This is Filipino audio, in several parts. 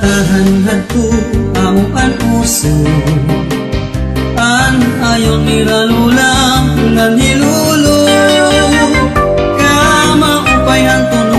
katahanhan ko ang panuso An ayon niralulang na nilulo Kama upay hantun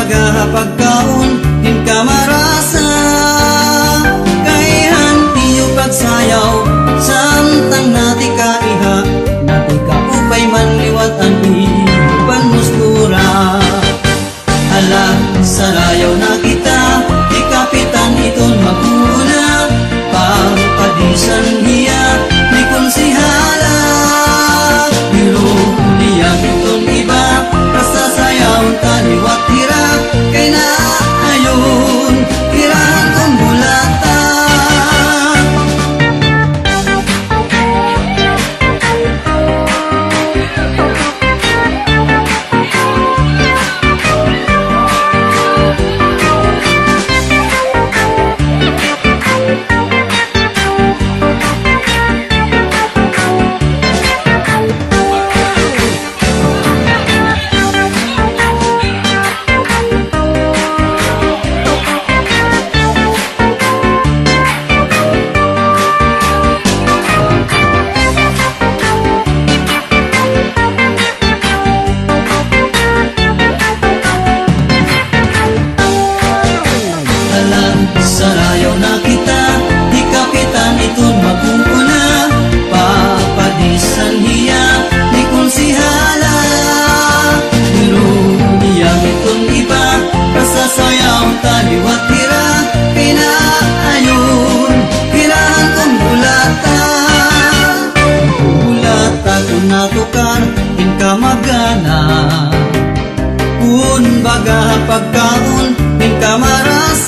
talaga pagkaon. natukar in kamagana. Kun baga pagkaon in kamaras